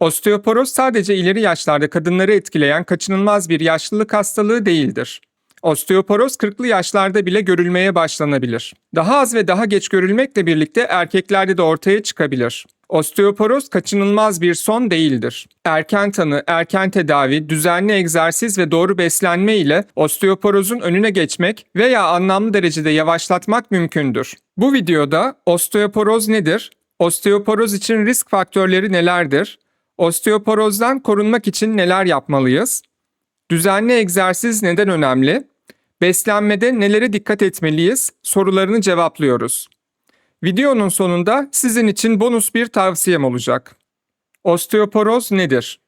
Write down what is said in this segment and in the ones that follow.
Osteoporoz sadece ileri yaşlarda kadınları etkileyen kaçınılmaz bir yaşlılık hastalığı değildir. Osteoporoz 40'lı yaşlarda bile görülmeye başlanabilir. Daha az ve daha geç görülmekle birlikte erkeklerde de ortaya çıkabilir. Osteoporoz kaçınılmaz bir son değildir. Erken tanı, erken tedavi, düzenli egzersiz ve doğru beslenme ile osteoporozun önüne geçmek veya anlamlı derecede yavaşlatmak mümkündür. Bu videoda osteoporoz nedir? Osteoporoz için risk faktörleri nelerdir? Osteoporozdan korunmak için neler yapmalıyız? Düzenli egzersiz neden önemli? Beslenmede nelere dikkat etmeliyiz? Sorularını cevaplıyoruz. Videonun sonunda sizin için bonus bir tavsiyem olacak. Osteoporoz nedir?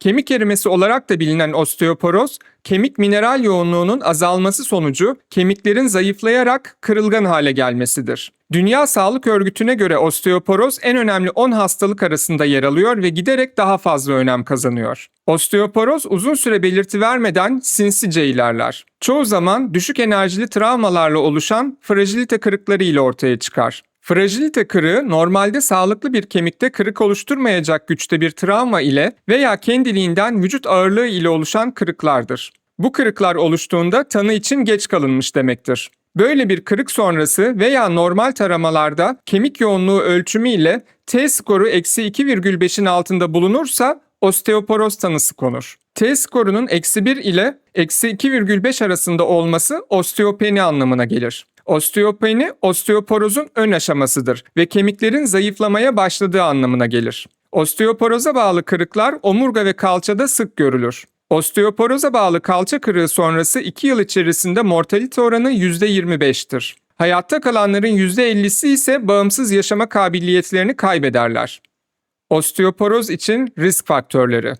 Kemik erimesi olarak da bilinen osteoporoz, kemik mineral yoğunluğunun azalması sonucu kemiklerin zayıflayarak kırılgan hale gelmesidir. Dünya Sağlık Örgütü'ne göre osteoporoz en önemli 10 hastalık arasında yer alıyor ve giderek daha fazla önem kazanıyor. Osteoporoz uzun süre belirti vermeden sinsice ilerler. Çoğu zaman düşük enerjili travmalarla oluşan fragilite kırıkları ile ortaya çıkar. Fragilite kırığı normalde sağlıklı bir kemikte kırık oluşturmayacak güçte bir travma ile veya kendiliğinden vücut ağırlığı ile oluşan kırıklardır. Bu kırıklar oluştuğunda tanı için geç kalınmış demektir. Böyle bir kırık sonrası veya normal taramalarda kemik yoğunluğu ölçümü ile T skoru eksi 2,5'in altında bulunursa osteoporoz tanısı konur. T skorunun eksi 1 ile eksi 2,5 arasında olması osteopeni anlamına gelir. Osteopeni, osteoporozun ön aşamasıdır ve kemiklerin zayıflamaya başladığı anlamına gelir. Osteoporoza bağlı kırıklar omurga ve kalçada sık görülür. Osteoporoza bağlı kalça kırığı sonrası 2 yıl içerisinde mortalite oranı %25'tir. Hayatta kalanların %50'si ise bağımsız yaşama kabiliyetlerini kaybederler. Osteoporoz için risk faktörleri.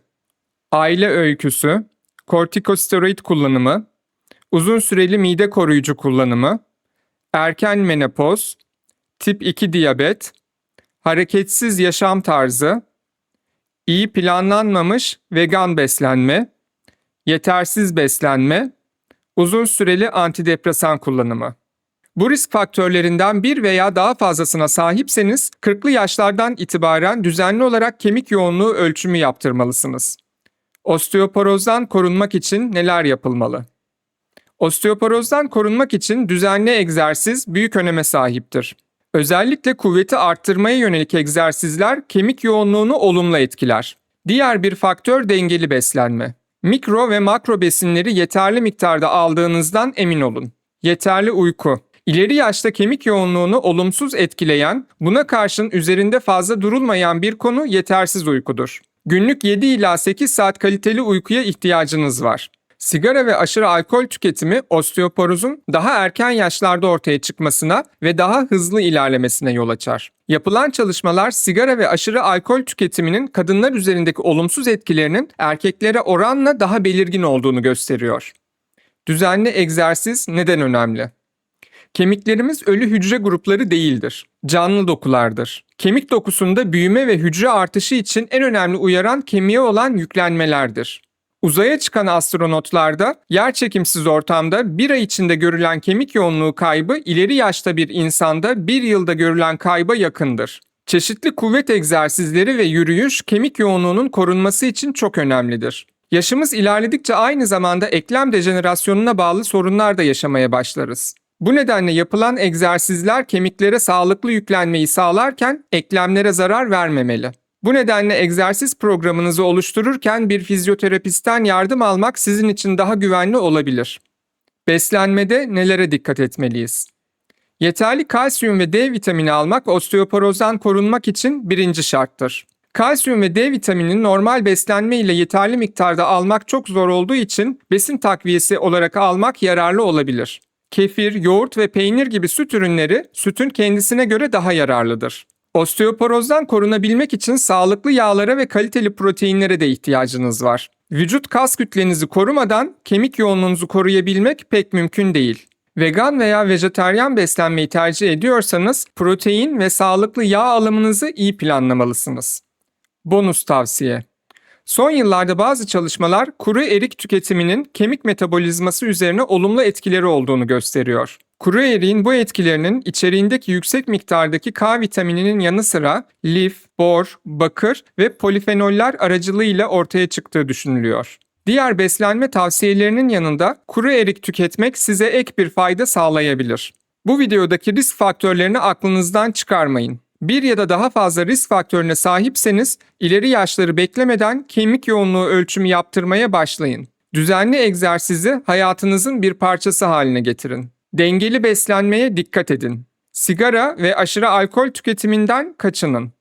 Aile öyküsü, kortikosteroid kullanımı, uzun süreli mide koruyucu kullanımı, erken menopoz, tip 2 diyabet, hareketsiz yaşam tarzı, iyi planlanmamış vegan beslenme, yetersiz beslenme, uzun süreli antidepresan kullanımı. Bu risk faktörlerinden bir veya daha fazlasına sahipseniz 40'lı yaşlardan itibaren düzenli olarak kemik yoğunluğu ölçümü yaptırmalısınız. Osteoporozdan korunmak için neler yapılmalı? Osteoporozdan korunmak için düzenli egzersiz büyük öneme sahiptir. Özellikle kuvveti arttırmaya yönelik egzersizler kemik yoğunluğunu olumlu etkiler. Diğer bir faktör dengeli beslenme. Mikro ve makro besinleri yeterli miktarda aldığınızdan emin olun. Yeterli uyku. İleri yaşta kemik yoğunluğunu olumsuz etkileyen, buna karşın üzerinde fazla durulmayan bir konu yetersiz uykudur. Günlük 7 ila 8 saat kaliteli uykuya ihtiyacınız var. Sigara ve aşırı alkol tüketimi osteoporozun daha erken yaşlarda ortaya çıkmasına ve daha hızlı ilerlemesine yol açar. Yapılan çalışmalar sigara ve aşırı alkol tüketiminin kadınlar üzerindeki olumsuz etkilerinin erkeklere oranla daha belirgin olduğunu gösteriyor. Düzenli egzersiz neden önemli? Kemiklerimiz ölü hücre grupları değildir. Canlı dokulardır. Kemik dokusunda büyüme ve hücre artışı için en önemli uyaran kemiğe olan yüklenmelerdir. Uzaya çıkan astronotlarda yerçekimsiz ortamda bir ay içinde görülen kemik yoğunluğu kaybı ileri yaşta bir insanda bir yılda görülen kayba yakındır. Çeşitli kuvvet egzersizleri ve yürüyüş kemik yoğunluğunun korunması için çok önemlidir. Yaşımız ilerledikçe aynı zamanda eklem dejenerasyonuna bağlı sorunlar da yaşamaya başlarız. Bu nedenle yapılan egzersizler kemiklere sağlıklı yüklenmeyi sağlarken eklemlere zarar vermemeli. Bu nedenle egzersiz programınızı oluştururken bir fizyoterapistten yardım almak sizin için daha güvenli olabilir. Beslenmede nelere dikkat etmeliyiz? Yeterli kalsiyum ve D vitamini almak osteoporozdan korunmak için birinci şarttır. Kalsiyum ve D vitaminini normal beslenme ile yeterli miktarda almak çok zor olduğu için besin takviyesi olarak almak yararlı olabilir. Kefir, yoğurt ve peynir gibi süt ürünleri sütün kendisine göre daha yararlıdır. Osteoporozdan korunabilmek için sağlıklı yağlara ve kaliteli proteinlere de ihtiyacınız var. Vücut kas kütlenizi korumadan kemik yoğunluğunuzu koruyabilmek pek mümkün değil. Vegan veya vejetaryen beslenmeyi tercih ediyorsanız protein ve sağlıklı yağ alımınızı iyi planlamalısınız. Bonus tavsiye. Son yıllarda bazı çalışmalar kuru erik tüketiminin kemik metabolizması üzerine olumlu etkileri olduğunu gösteriyor. Kuru eriğin bu etkilerinin içeriğindeki yüksek miktardaki K vitamininin yanı sıra lif, bor, bakır ve polifenoller aracılığıyla ortaya çıktığı düşünülüyor. Diğer beslenme tavsiyelerinin yanında kuru erik tüketmek size ek bir fayda sağlayabilir. Bu videodaki risk faktörlerini aklınızdan çıkarmayın. Bir ya da daha fazla risk faktörüne sahipseniz ileri yaşları beklemeden kemik yoğunluğu ölçümü yaptırmaya başlayın. Düzenli egzersizi hayatınızın bir parçası haline getirin. Dengeli beslenmeye dikkat edin. Sigara ve aşırı alkol tüketiminden kaçının.